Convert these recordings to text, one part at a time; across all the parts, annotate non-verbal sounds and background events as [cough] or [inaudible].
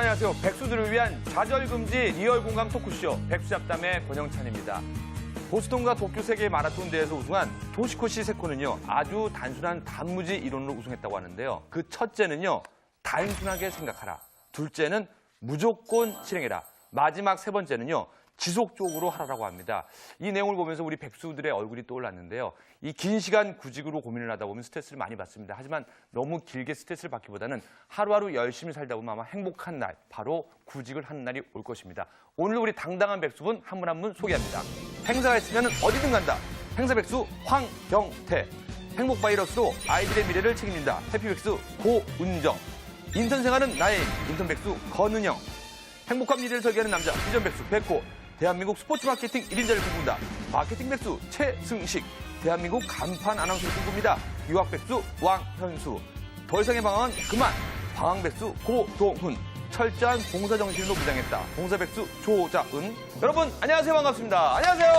안녕하세요. 백수들을 위한 좌절금지 리얼 공감 토크쇼 백수잡담의 권영찬입니다. 보스턴과 도쿄 세계 마라톤 대회에서 우승한 도시코 시 세코는요 아주 단순한 단무지 이론으로 우승했다고 하는데요. 그 첫째는요 단순하게 생각하라. 둘째는 무조건 실행해라. 마지막 세 번째는요 지속적으로 하라라고 합니다. 이 내용을 보면서 우리 백수들의 얼굴이 떠올랐는데요. 이 긴 시간 구직으로 고민을 하다 보면 스트레스를 많이 받습니다. 하지만 너무 길게 스트레스를 받기보다는 하루하루 열심히 살다 보면 아마 행복한 날, 바로 구직을 하는 날이 올 것입니다. 오늘 우리 당당한 백수분 한 분 한 분 소개합니다. 행사가 있으면 어디든 간다. 행사 백수 황경태. 행복 바이러스로 아이들의 미래를 책임진다. 해피백수 고은정. 인턴 생활은 나의 인턴 백수 건은영. 행복한 미래를 설계하는 남자 비전 백수 백호 대한민국 스포츠 마케팅 1인자를 꿈꾼다. 마케팅 백수 최승식. 대한민국 간판 아나운서를 꿈꿉니다. 유학 백수 왕현수. 더 이상의 방황은 그만. 방황 백수 고동훈. 철저한 봉사 정신으로 무장했다. 봉사 백수 조자은. 여러분 안녕하세요. 반갑습니다. 안녕하세요.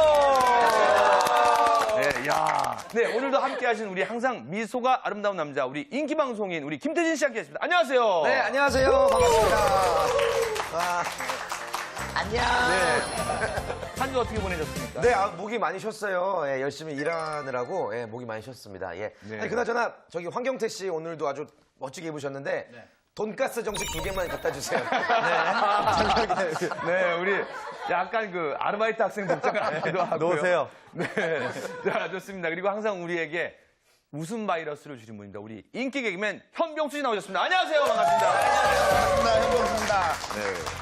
네, 야. 네, 오늘도 함께 하신 우리 항상 미소가 아름다운 남자, 우리 인기 방송인 우리 김태진 씨 함께 했습니다. 안녕하세요. 네, 안녕하세요. 반갑습니다. 와, 안녕. [laughs] 한주 어떻게 보내셨습니까? 네, 아, 목이 많이 쉬었어요. 예, 열심히 일하느라고 예, 목이 많이 쉬었습니다. 예. 네. 아니, 그나저나 저기 황경태 씨 오늘도 아주 멋지게 입으셨는데 돈가스 정식 두 개만 갖다 주세요. [laughs] [laughs] 네, 우리 약간 그 아르바이트 학생 복장 같기도 하고요. 놓으세요. 네. 자, 좋습니다. 그리고 항상 우리에게 웃음 바이러스를 주신 분입니다. 우리 인기 개그맨 현병수 씨 나오셨습니다. 안녕하세요. 반갑습니다. 반갑습니다. 현봉수입니다.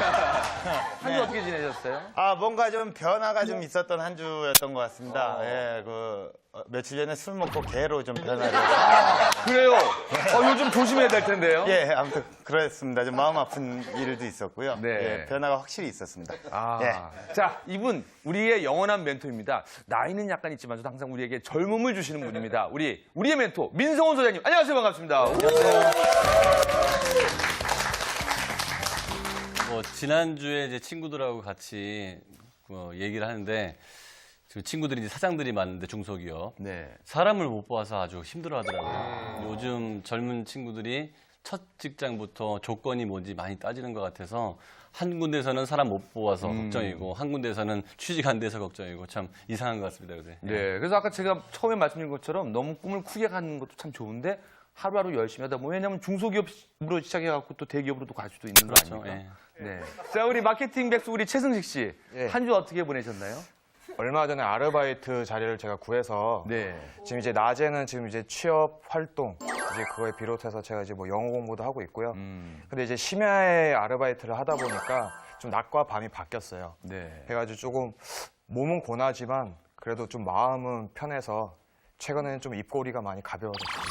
한 주 어떻게 지내셨어요? 아, 뭔가 좀 변화가 좀 있었던 한 주였던 것 같습니다. 예, 그, 어, 며칠 전에 술 먹고 개로 좀 변화를. 했습니다. 그래요. 어, 요즘 조심해야 될 텐데요. 예, 아무튼 그랬습니다. 좀 마음 아픈 일도 있었고요. 네. 예, 변화가 확실히 있었습니다. 아. 예. 자, 이분 우리의 영원한 멘토입니다. 나이는 약간 있지만 항상 우리에게 젊음을 주시는 분입니다. 우리 우리의 멘토 민성훈 소장님. 안녕하세요. 반갑습니다. 뭐 지난주에 이제 친구들하고 같이 뭐 얘기를 하는데 지금 친구들이 이제 사장들이 많은데 중소기업 네. 사람을 못 봐서 아주 힘들어하더라고요. 요즘 젊은 친구들이 첫 직장부터 조건이 뭔지 많이 따지는 것 같아서 한 군데서는 사람 못 뽑아서 걱정이고 한 군데서는 취직 안 돼서 걱정이고 참 이상한 것 같습니다 요새. 네. 그래서 아까 제가 처음에 말씀드린 것처럼 너무 꿈을 크게 가는 것도 참 좋은데 하루하루 열심히 하다 보면 왜냐하면 중소기업으로 시작해갖고 또 대기업으로도 갈 수도 있는 거 그렇죠. 아닙니까? 네. 자, 우리 마케팅 백수 우리 최승식 씨. 예. 한 주 어떻게 보내셨나요? 얼마 전에 아르바이트 자리를 제가 구해서 네. 지금 이제 낮에는 지금 이제 취업 활동 이제 그거에 비롯해서 제가 이제 뭐 영어 공부도 하고 있고요. 음. 근데 이제 심야에 아르바이트를 하다 보니까 좀 낮과 밤이 바뀌었어요. 네. 해가지고 조금 몸은 고나지만 그래도 좀 마음은 편해서 최근에는 좀 입꼬리가 많이 가벼워졌어요.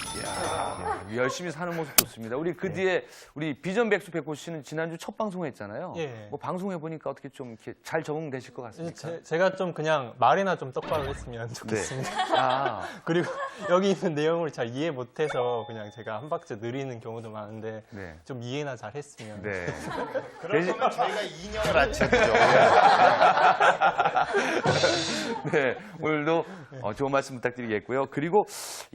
네, 열심히 사는 모습 좋습니다. 우리 그 뒤에 우리 비전 백수 백호 씨는 지난주 첫 방송했잖아요. 예. 뭐 방송해 보니까 어떻게 좀 이렇게 잘 적응되실 것 같습니까? 제, 제가 좀 그냥 말이나 좀 똑바로 했으면 좋겠습니다. 아, [laughs] 그리고 [laughs] 여기 있는 내용을 잘 이해 못해서 그냥 제가 한 박자 느리는 경우도 많은데 네. 좀 이해나 잘 했으면. 네. [laughs] 그러면 저희가 2년을 아쳤죠. [laughs] 네, 오늘도 어, 좋은 말씀 부탁드리겠고요. 그리고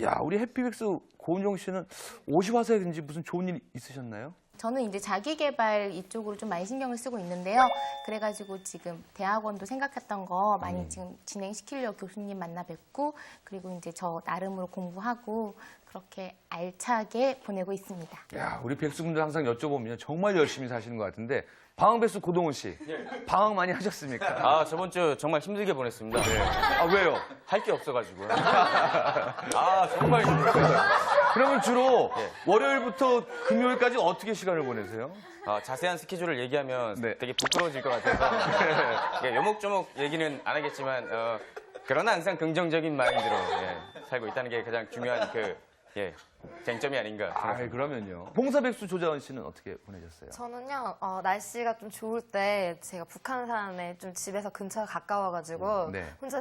야 우리 해피백스 고은정 씨는 옷이 와서 그런지 무슨 좋은 일 있으셨나요? 저는 이제 자기 개발 이쪽으로 좀 많이 신경을 쓰고 있는데요. 그래가지고 지금 대학원도 생각했던 거 많이 지금 진행시키려고 교수님 만나 뵙고 그리고 이제 저 나름으로 공부하고 그렇게 알차게 보내고 있습니다. 야 우리 백수분들 항상 여쭤보면 정말 열심히 사시는 것 같은데 방황 백수 고동훈 씨 방황 많이 하셨습니까? 아 저번 주 정말 힘들게 보냈습니다. 아 왜요? 할 게 없어가지고요. 아 정말 힘들었어요. 그러면 주로 월요일부터 금요일까지 어떻게 시간을 보내세요? 아, 자세한 스케줄을 얘기하면 네. 되게 부끄러워질 것 같아서 [laughs] 예, 요목조목 얘기는 안 하겠지만 어, 그러나 항상 긍정적인 마인드로 예, 살고 있다는 게 가장 중요한 그 예, 쟁점이 아닌가 아. 그러면요. 봉사 백수 조자은 씨는 어떻게 보내셨어요? 저는요, 어, 날씨가 좀 좋을 때 제가 북한산에 좀 집에서 근처가 가까워가지고 네. 혼자